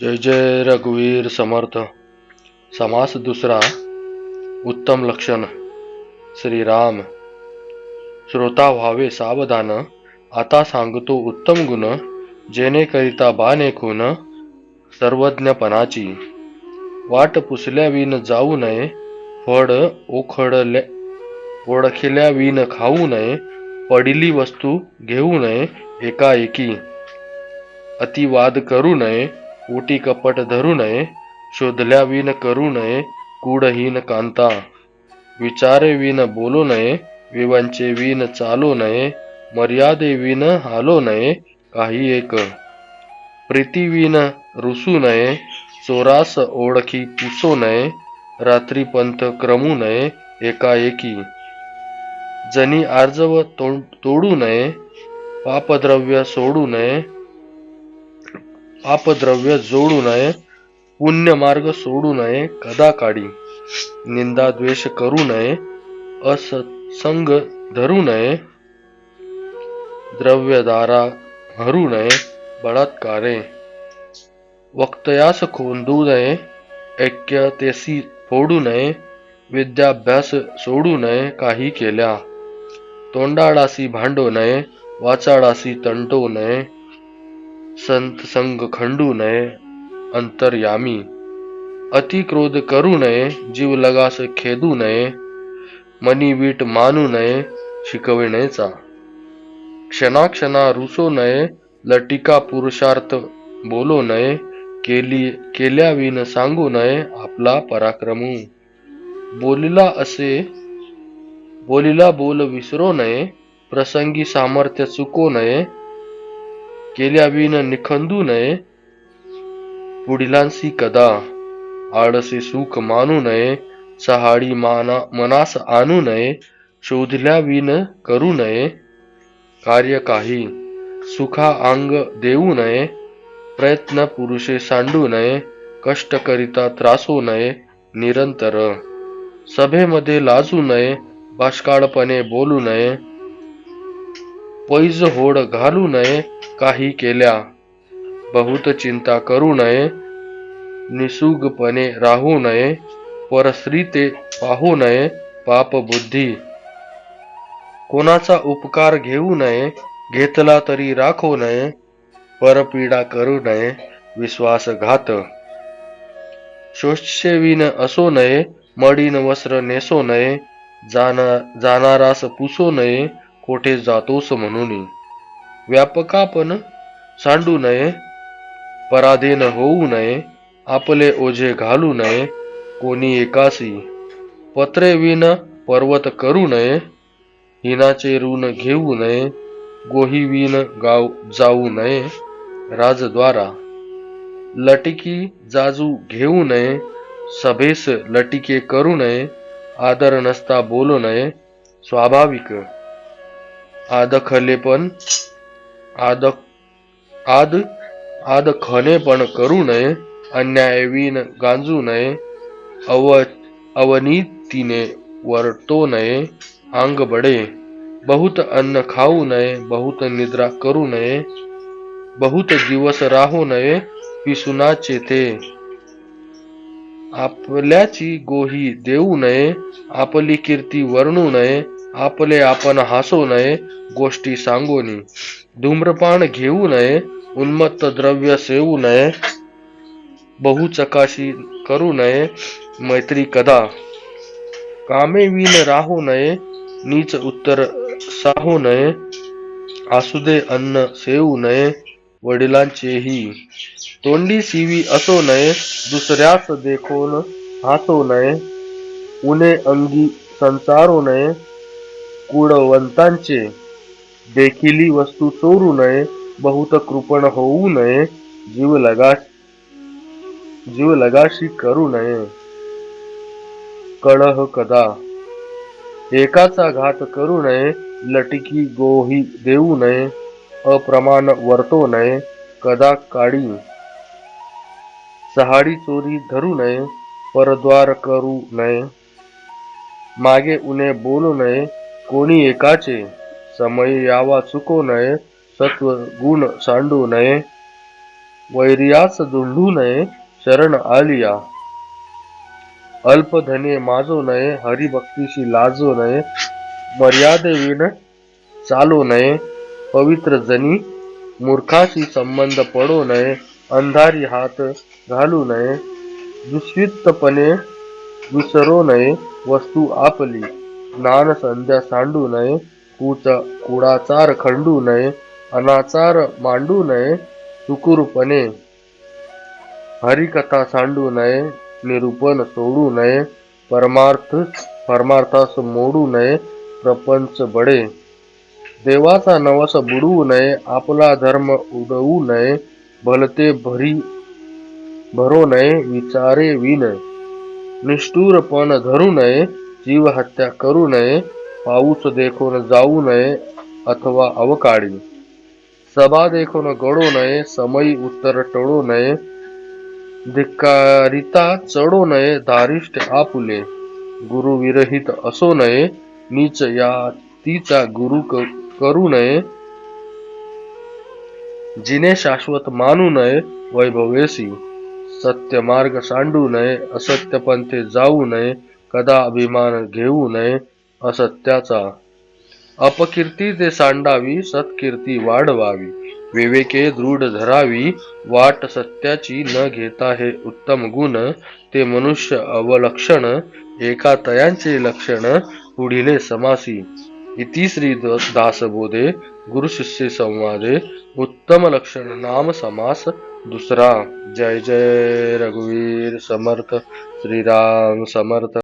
जय जय रघुवीर समर्थ। समास दुसरा उत्तम लक्षण श्रीराम। श्रोता व्हावे सावधान आता सांगतो उत्तम गुण जेणेकरिता बाने खून सर्वज्ञपणाची। वाट पुसल्याविन जाऊ नये फड ओखडल्या ओळखल्याविन खाऊ नये पडिली वस्तू घेऊ नये एकाएकी। अतिवाद करू नये उटी कपट धरू नये शोधल्या विन करू नये कूडहीन कांता. विचारे विन बोलू नये विवांचे विन चालू नये मर्यादे विन हालो नये काही एक. प्रीतीविन रुसू नये चोरास ओळखी पुसू नये रात्रीपंथ क्रमू नये एकाएकी. जनी आर्जव तोडू नये पापद्रव्य सोडू नये आपद्रव्य जोडू नये पुण्य मार्ग सोडू नये कदा काढी निंदा द्वेष करू नये असत्संग धरू नये द्रव्यदारा हरू नये बलात्कारे वक्तयास खोंदू नये ऐक्य तेसी फोडू नये विद्याभ्यास सोडू नये काही केल्या तोंडाळासी भांडू नये वाचाळासी तंटो नये संत संग खंडू नये अंतर्यामी। अति क्रोध करू नये जीव लगास खेदू नये। मनी वीट मानू नये शिकविण्याचा क्षणाक्षणा रुसो नये लटिका पुरुषार्थ बोलो नये केली केल्याविन सांगू नये आपला पराक्रमू। बोलिला असे बोलिला बोल विसरो नये प्रसंगी सामर्थ्य चुको नये केल्या विन निखंदू नये पुढिलांसी कदा आळसे सुख मानू नये सहाडी माना मनास आणू नये शोधल्या विन करू नये कार्य काही सुखा अंग देऊ नये प्रयत्न पुरुषे सांडू नये कष्ट करिता त्रासू नये निरंतर सभेमध्ये लाजू नये बाष्काळपणे बोलू नये पैज होड घालू नये काही केल्या बहुत चिंता करू नये निसुगपणे राहू नये परस्त्री ते पाहू नये पाप बुद्धी. कोणाचा उपकार घेऊ नये घेतला तरी राखू नये परपीडा करू नये विश्वासघात. शोषेविन असो नये मडीन वस्त्र नेसो नये जाना जाणारास पुसो नये कोठे जातोस म्हणून. व्यापकापण सांडू नये पराधीन होऊ नये आपले ओझे घालू नये कोणी एकासी पत्रे विन पर्वत करू नये हिनाचे ऋण घेऊ नये गोहीविन गाव जाऊ नये राजद्वारा लटिकी जाजू घेऊ नये सभेस लटिके करू नये आदर नसता बोलू नये स्वाभाविक आदखलेपण आद आद आदखनेपण करू नये अन्यायवीन गांजू नये अव अवनीतीने वरतो नये अंग बडे बहुत अन्न खाऊ नये बहुत निद्रा करू नये बहुत दिवस राहू नये पिसुनाचे ते. आपल्याची गोही देऊ नये आपली कीर्ती वर्णू नये आपले आपण हसू नये गोष्टी सांगूनी धूम्रपान घेऊ नये उन्मत्त द्रव्य सेवू नये. बहुचकाशी करू नये मैत्री कदा. कामे विन राहू नये नीच उत्तर साहू नये. आसुदे अन्न सेवू नये वडिलांचेही. तोंडी सिवी असो नये दुसऱ्यास देखून हासो नये. उणे अंगी संसारू नये कुडवंतांचे देखिली वस्तू चोरू नये बहुत कृपण होऊ नये जीव लगा जीव लगाशी करू नये. कळह कदा? एकाचा घात करू नये लटिकी गोही देऊ नये अप्रमाण वर्तो नये कदा काडी? सहाडी चोरी धरू नये परद्वार करू नये. मागे उणे बोलू नये कोणी एकाचे समय यावा चुको नये सत्व गुण सांडू नये वैर्यास झुंडू नये शरण आलिया. अल्पधने माजो नये हरिभक्तीशी लाजो नये मर्यादेविन चालो नये पवित्र जनी मूर्खाशी संबंध पडो नये अंधारी हात घालू नये दुष्वितपणे विसरो नये वस्तू आपली. नान संध्या सांडू नये कुच कुडाचार खंडू नये अनाचार मांडू नये सुकुरपणे हरिकथा सांडू नये निरूपण सोडू नये परमार्थ परमार्थास मोडू नये प्रपंच बडे देवाचा नवस बुडवू नये आपला धर्म उडवू नये भलते भरी भरो नये विचारे विन निष्ठुरपण धरू नये जीवहत्या करू नये पाऊस देखून जाऊ नये अथवा अवकाळी. सभा देखून गळू नये समयी उत्तर टळू नये. धिक्कारिता चढू नये धारिष्ट आपुले. गुरु विरहित असो नये नीच या तीचा गुरु क- करू नये. जिने शाश्वत मानू नये वैभवेसी. सत्य मार्ग सांडू नये असत्य पंथे जाऊ नये. कदा अभिमान घेऊ नये असत्याचा. अपकीर्ती ते सांडावी सत्कीर्ती वाढवावी. विवेके दृढ धरावी वाट सत्याची न घेता हे उत्तम गुण ते मनुष्य अवलक्षण एका तयांचे लक्षण पुढिले समासी. इति श्री दासबोधे दासबोधे गुरुशिष्य संवादे उत्तम लक्षण नाम समास दुसरा. जय जय रघुवीर समर्थ श्रीराम समर्थ.